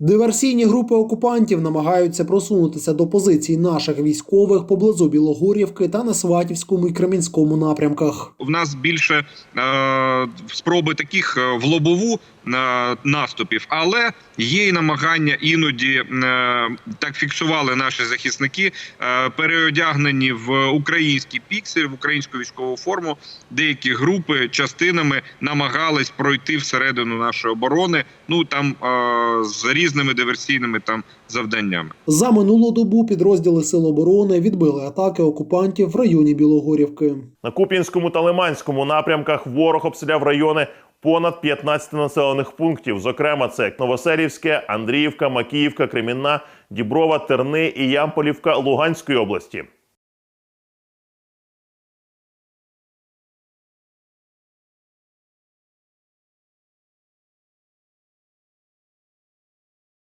Диверсійні групи окупантів намагаються просунутися до позицій наших військових поблизу Білогорівки та на Сватівському і Кремінському напрямках. В нас більше е, спроби таких е, в лобову е, наступів, але є і намагання іноді е, так фіксували наші захисники, е, переодягнені в український піксель, в українську військову форму. Деякі групи частинами намагались пройти всередину нашої оборони. Ну там е, з різними диверсійними там завданнями. За минулу добу підрозділи Сил оборони відбили атаки окупантів в районі Білогорівки. На Куп'янському та Лиманському напрямках ворог обстріляв райони понад 15 населених пунктів. Зокрема, це Новоселівське, Андріївка, Макіївка, Кремінна, Діброва, Терни і Ямполівка Луганської області.